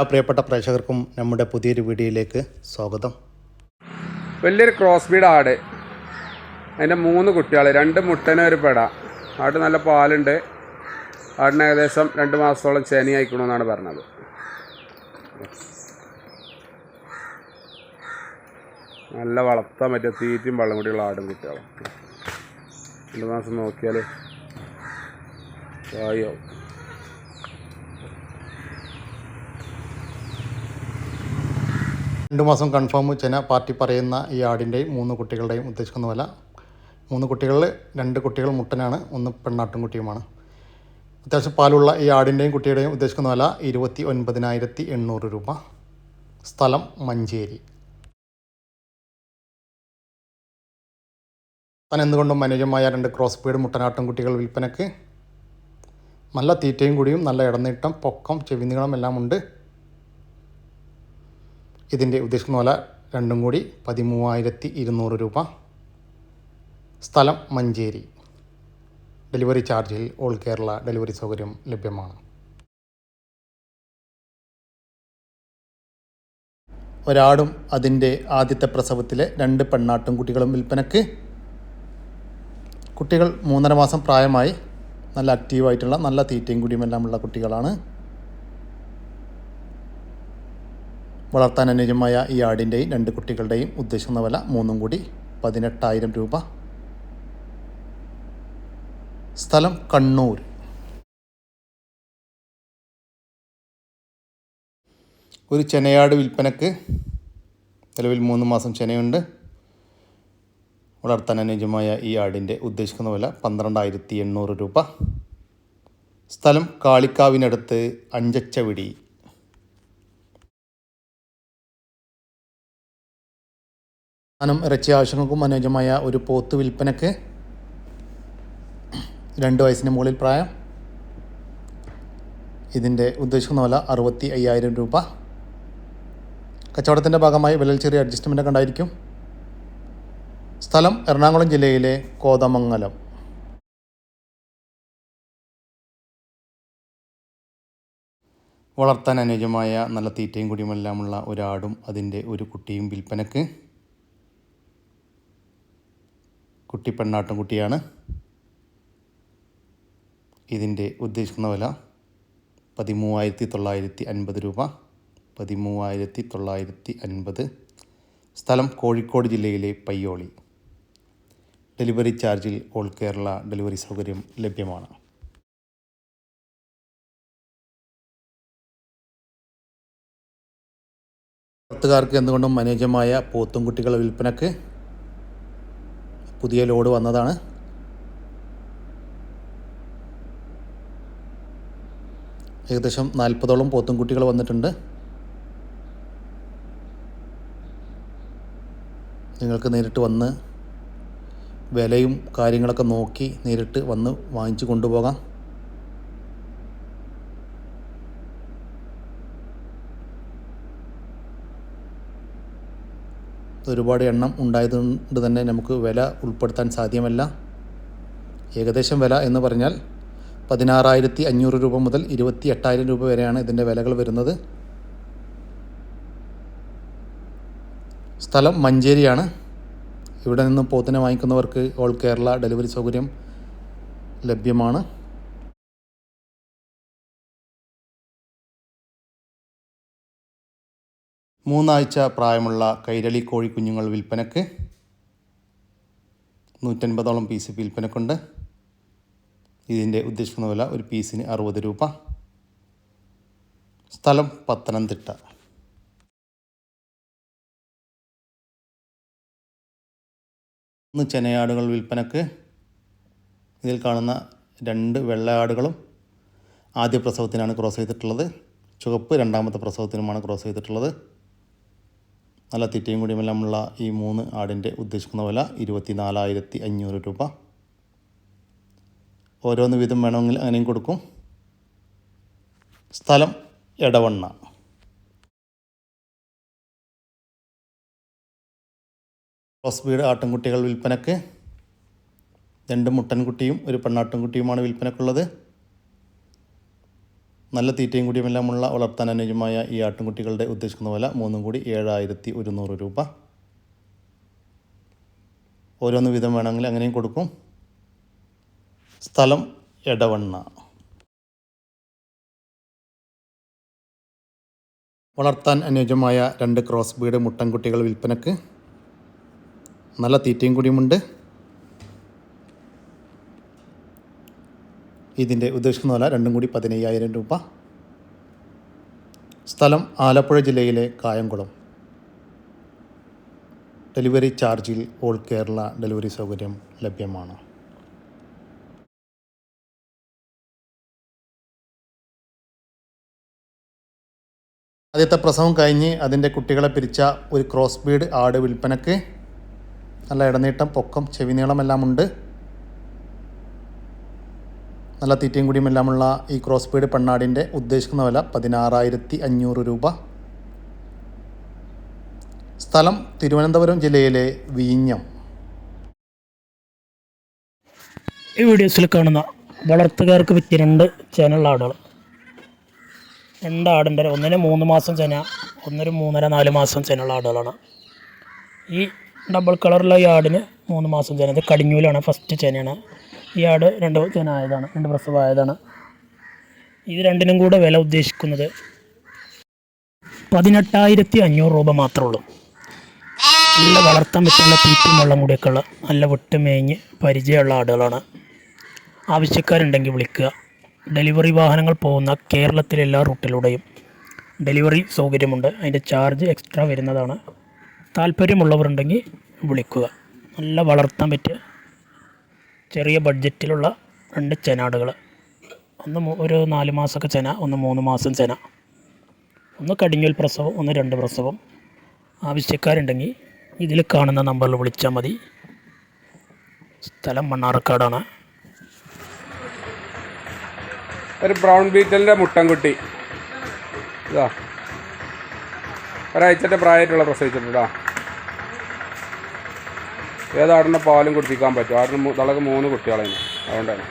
ആ പ്രിയപ്പെട്ട പ്രേക്ഷകർക്കും നമ്മുടെ പുതിയൊരു വീഡിയോയിലേക്ക് സ്വാഗതം. വലിയൊരു ക്രോസ് ബീഡ് ആട്. അതിന്റെ മൂന്ന് കുട്ടികൾ രണ്ട് മുട്ടനും ഒരു പെട. ആട് നല്ല പാലുണ്ട്. ആടിന് ഏകദേശം രണ്ട് മാസത്തോളം ചേനി അയക്കണമെന്നാണ് പറഞ്ഞത്. നല്ല വളർത്താൻ പറ്റിയ തീറ്റയും വെള്ളം കൂടിയുള്ള ആടും കുട്ടികളും രണ്ട് മാസം നോക്കിയാൽ വായാവും രണ്ട് മാസം കൺഫേം ചെന പാർട്ടി പറയുന്ന ഈ ആടിന്റെയും മൂന്ന് കുട്ടികളുടെയും ഉദ്ദേശിക്കുന്ന വില. മൂന്ന് കുട്ടികളിൽ രണ്ട് കുട്ടികൾ മുട്ടനാണ് ഒന്ന് പെണ്ണാട്ടും കുട്ടിയുമാണ്. അത്യാവശ്യം പാലുള്ള ഈ ആടിന്റെയും കുട്ടിയുടെയും ഉദ്ദേശിക്കുന്ന വില ഇരുപത്തി ഒൻപതിനായിരത്തി എണ്ണൂറ് രൂപ. സ്ഥലം മഞ്ചേരി. താൻ എന്തുകൊണ്ടും മനോജമായ രണ്ട് ക്രോസ് ബീഡ് മുട്ടനാട്ടും കുട്ടികൾ വിൽപ്പനയ്ക്ക് നല്ല തീറ്റയും കൂടിയും നല്ല ഇടനീട്ടം പൊക്കം ചെവിനീളം എല്ലാം ഉണ്ട്. ഇതിന്റെ ഉദ്ദേശിക്കുന്ന വില രണ്ടും കൂടി പതിമൂവായിരത്തി ഇരുന്നൂറ് രൂപ. സ്ഥലം മഞ്ചേരി. ഡെലിവറി ചാർജിൽ ഓൾ കേരള ഡെലിവറി സൗകര്യം ലഭ്യമാണ്. ഒരാടും അതിന്റെ ആദ്യത്തെ പ്രസവത്തിലെ രണ്ട് പെണ്ണാട്ടും കുട്ടികളും വിൽപ്പനയ്ക്ക് കുട്ടികൾ മൂന്നര മാസം പ്രായമായി നല്ല ആക്റ്റീവായിട്ടുള്ള നല്ല തീറ്റയും കുടിയുമെല്ലാം ഉള്ള കുട്ടികളാണ്. വളർത്താൻ അനുയോജ്യമായ ഈ ആടിന്റെയും രണ്ട് കുട്ടികളുടെയും ഉദ്ദേശിക്കുന്ന വില മൂന്നും കൂടി പതിനെട്ടായിരം രൂപ. സ്ഥലം കണ്ണൂർ. ഒരു ചെനയാട് വിൽപ്പനക്ക് നിലവിൽ മൂന്ന് മാസം ചെനയുണ്ട്. വളർത്താൻ അനുയോജ്യമായ ഈ ആടിന്റെ ഉദ്ദേശിക്കുന്ന വില പന്ത്രണ്ടായിരത്തി എണ്ണൂറ് രൂപ. സ്ഥലം കാളിക്കാവിനടുത്ത് അഞ്ചച്ചവിടി. ധാനം ഇറച്ചി ആവശ്യങ്ങൾക്കും അനുയോജ്യമായ ഒരു പോത്ത് വിൽപ്പനക്ക് രണ്ട് വയസ്സിന് മുകളിൽ പ്രായം. ഇതിന്റെ ഉദ്ദേശിക്കുന്ന വില അറുപത്തി അയ്യായിരം രൂപ. കച്ചവടത്തിന്റെ ഭാഗമായി വിലയിൽ ചെറിയ അഡ്ജസ്റ്റ്മെന്റ് ഉണ്ടായിരിക്കും. സ്ഥലം എറണാകുളം ജില്ലയിലെ കോതമംഗലം. വളർത്താൻ അനുയോജ്യമായ നല്ല തീറ്റയും കുടിയുമെല്ലാമുള്ള ഒരാടും അതിന്റെ ഒരു കുട്ടിയും വിൽപ്പനക്ക്. കുട്ടി പെണ്ണാട്ടും കുട്ടിയാണ്. ഇതിന്റെ ഉദ്ദേശിക്കുന്ന വില പതിമൂവായിരത്തി തൊള്ളായിരത്തി അൻപത് രൂപ. പതിമൂവായിരത്തി തൊള്ളായിരത്തി അൻപത് സ്ഥലം കോഴിക്കോട് ജില്ലയിലെ പയ്യോളി. ഡെലിവറി ചാർജിൽ ഓൾ കേരള ഡെലിവറി സൗകര്യം ലഭ്യമാണ്. പുറത്തുകാർക്ക് എന്തുകൊണ്ടും അനുയോജ്യമായ പോത്തും കുട്ടികളുടെ വിൽപ്പനക്ക് പുതിയ ലോഡ് വന്നതാണ്. ഏകദേശം നാൽപ്പതോളം പോത്തും കുട്ടികൾ വന്നിട്ടുണ്ട്. നിങ്ങൾക്ക് നേരിട്ട് വന്ന് വിലയും കാര്യങ്ങളൊക്കെ നോക്കി നേരിട്ട് വന്ന് വാങ്ങിച്ചു കൊണ്ടുപോകാം. ഒരുപാട് എണ്ണം ഉണ്ടായതുകൊണ്ട് തന്നെ നമുക്ക് വില ഉൾപ്പെടുത്താൻ സാധ്യമല്ല. ഏകദേശം വില എന്ന് പറഞ്ഞാൽ പതിനാറായിരത്തി അഞ്ഞൂറ് രൂപ മുതൽ ഇരുപത്തി എട്ടായിരം രൂപ വരെയാണ് ഇതിന്റെ വിലകൾ വരുന്നത്. സ്ഥലം മഞ്ചേരിയാണ്. ഇവിടെ നിന്ന് പോത്തിനെ വാങ്ങിക്കുന്നവർക്ക് ഓൾ കേരള ഡെലിവറി സൗകര്യം ലഭ്യമാണ്. മൂന്നാഴ്ച പ്രായമുള്ള കൈരളി കോഴിക്കുഞ്ഞുങ്ങൾ വിൽപ്പനക്ക് നൂറ്റൻപതോളം പീസ് വിൽപ്പനക്കുണ്ട്. ഇതിന്റെ ഉദ്ദേശിക്കുന്ന വില ഒരു പീസിന് അറുപത് രൂപ. സ്ഥലം പത്തനംതിട്ട. ഒന്ന് ചെനയാടുകൾ വിൽപ്പനക്ക് ഇതിൽ കാണുന്ന രണ്ട് വെള്ളയാടുകളും ആദ്യ പ്രസവത്തിനാണ് ക്രോസ് ചെയ്തിട്ടുള്ളത്. ചുവപ്പ് രണ്ടാമത്തെ പ്രസവത്തിനുമാണ് ക്രോസ് ചെയ്തിട്ടുള്ളത്. നല്ല തീറ്റയും കൂടിയുമെല്ലാമുള്ള ഈ മൂന്ന് ആടിന്റെ ഉദ്ദേശിക്കുന്ന വില ഇരുപത്തി നാലായിരത്തി അഞ്ഞൂറ് രൂപ. ഓരോന്ന് വീതം വേണമെങ്കിൽ അങ്ങനെയും കൊടുക്കും. സ്ഥലം എടവണ്ണ. ക്രോസ് ബീഡ് ആട്ടിൻകുട്ടികൾ വിൽപ്പനക്ക്. രണ്ട് മുട്ടൻകുട്ടിയും ഒരു പെണ്ണാട്ടിൻകുട്ടിയുമാണ് വിൽപ്പനക്കുള്ളത്. നല്ല തീറ്റയും കൂടിയുമെല്ലാമുള്ള വളർത്താൻ അനുയോജ്യമായ ഈ ആട്ടിൻകുട്ടികളുടെ ഉദ്ദേശിക്കുന്ന വില മൂന്നും കൂടി ഏഴായിരത്തി ഒരുന്നൂറ് രൂപ. ഓരോന്ന് വീതം വേണമെങ്കിൽ അങ്ങനെയും കൊടുക്കും. സ്ഥലം എടവണ്ണ. വളർത്താൻ അനുയോജ്യമായ രണ്ട് ക്രോസ് ബീഡ് മുട്ടൻകുട്ടികൾ വിൽപ്പനക്ക്. നല്ല തീറ്റയും കൂടിയുമുണ്ട്. ഇതിന്റെ ഉദ്ദേശിക്കുന്ന വില രണ്ടും കൂടി പതിനയ്യായിരം രൂപ. സ്ഥലം ആലപ്പുഴ ജില്ലയിലെ കായംകുളം. ഡെലിവറി ചാർജിൽ ഓൾ കേരള ഡെലിവറി സൗകര്യം ലഭ്യമാണ്. ആദ്യത്തെ പ്രസവം കഴിഞ്ഞ് അതിന്റെ കുട്ടികളെ പിരിച്ച ഒരു ക്രോസ് ബീഡ് ആട് വിൽപ്പനക്ക് നല്ല ഇടനീട്ടം പൊക്കം ചെവിനീളമെല്ലാം ഉണ്ട്. നല്ല തീറ്റയും കൂടിയുമെല്ലാമുള്ള ഈ ക്രോസ് ബീഡ് പെണ്ണാടിന്റെ ഉദ്ദേശിക്കുന്ന വില പതിനാറായിരത്തി അഞ്ഞൂറ് രൂപ. സ്ഥലം തിരുവനന്തപുരം ജില്ലയിലെ വീഞ്ഞം. ഈ വീഡിയോസിൽ കാണുന്ന വളർത്തുകാർക്ക് പറ്റിയ രണ്ട് ചനൽ ആടുകൾ. രണ്ട് ആടിന്റെ ഒന്നിന് മൂന്ന് മാസം ചെന ഒന്നൊരു മൂന്നര നാല് മാസം ചെനുള്ള ആടുകളാണ്. ഈ ഡബിൾ കളറുള്ള ഈ ആടിന് മൂന്ന് മാസം ചെന. ഇത് കടിഞ്ഞൂലാണ് ഫസ്റ്റ് ചെനയാണ്. ഈ ആട് രണ്ട് ആയതാണ് രണ്ട് പ്രസവമായതാണ് ഇത് രണ്ടിനും കൂടെ വില ഉദ്ദേശിക്കുന്നത് പതിനെട്ടായിരത്തി അഞ്ഞൂറ് രൂപ മാത്രമേ ഉള്ളൂ നല്ല വളർത്താൻ പറ്റുന്ന തീറ്റും വെള്ളം കൂടിയൊക്കെ ഉള്ള നല്ല വിട്ടുമേഞ്ഞ് പരിചയമുള്ള ആടുകളാണ്. ആവശ്യക്കാരുണ്ടെങ്കിൽ വിളിക്കുക. ഡെലിവറി വാഹനങ്ങൾ പോകുന്ന കേരളത്തിലെ എല്ലാ റൂട്ടിലൂടെയും ഡെലിവറി സൗകര്യമുണ്ട്. അതിന്റെ ചാർജ് എക്സ്ട്രാ വരുന്നതാണ്. താല്പര്യമുള്ളവരുണ്ടെങ്കിൽ വിളിക്കുക. നല്ല വളർത്താൻ പറ്റിയ ചെറിയ ബഡ്ജറ്റിലുള്ള രണ്ട് ചെനാടുകൾ ഒന്ന് ഒരു നാല് മാസമൊക്കെ ചെന ഒന്ന് മൂന്ന് മാസം ചെന. ഒന്ന് കടിഞ്ഞൂൽ പ്രസവം ഒന്ന് രണ്ട് പ്രസവം. ആവശ്യക്കാരുണ്ടെങ്കിൽ ഇതിൽ കാണുന്ന നമ്പറിൽ വിളിച്ചാൽ മതി. സ്ഥലം മണ്ണാർക്കാടാണ്. ഒരു ബ്രൗൺ ബീറ്റലിന്റെ മുട്ടൻകുട്ടി. ഇതാ. ഒരാഴ്ചത്തെ പ്രായമായിട്ടുള്ള പ്രസവിച്ചിട്ടുണ്ടാ ഏതാടിന്റെ പാലും കുടിപ്പിക്കാൻ പറ്റും? ആടിന് തളക്ക് മൂന്ന് കുട്ടികളാണ് അതുകൊണ്ടാണ്.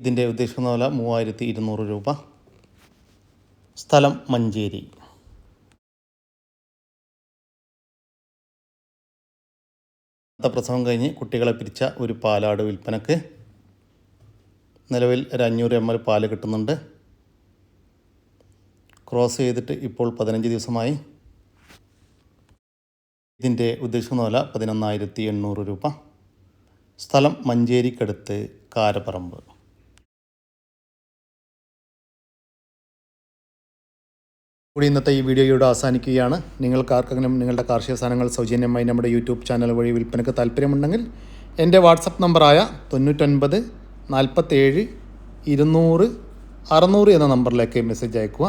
ഇതിന്റെ ഉദ്ദേശിക്കുന്ന പോലെ മൂവായിരത്തി ഇരുന്നൂറ് രൂപ. സ്ഥലം മഞ്ചേരി. പ്രസവം കഴിഞ്ഞ് കുട്ടികളെ പിരിച്ച ഒരു പാലാട് വിൽപ്പനക്ക് നിലവിൽ ഒരു അഞ്ഞൂറ് എം എൽ പാൽ കിട്ടുന്നുണ്ട്. ക്രോസ് ചെയ്തിട്ട് ഇപ്പോൾ പതിനഞ്ച് ദിവസമായി. ഇതിന്റെ ഉദ്ദേശിക്കുന്ന വില പതിനൊന്നായിരത്തി എണ്ണൂറ് രൂപ. സ്ഥലം മഞ്ചേരിക്കടുത്ത് കാരപ്പറമ്പ്. കൂടി ഇന്നത്തെ ഈ വീഡിയോയോട് അവസാനിക്കുകയാണ്. നിങ്ങൾക്ക് ആർക്കെങ്കിലും നിങ്ങളുടെ കാർഷിക സാധനങ്ങൾ സൗജന്യമായി നമ്മുടെ യൂട്യൂബ് ചാനൽ വഴി വിൽപ്പനയ്ക്ക് താല്പര്യമുണ്ടെങ്കിൽ എന്റെ വാട്സപ്പ് നമ്പറായ തൊണ്ണൂറ്റൊൻപത് നാൽപ്പത്തേഴ് ഇരുന്നൂറ് അറുന്നൂറ് എന്ന നമ്പറിലേക്ക് മെസ്സേജ് അയക്കുക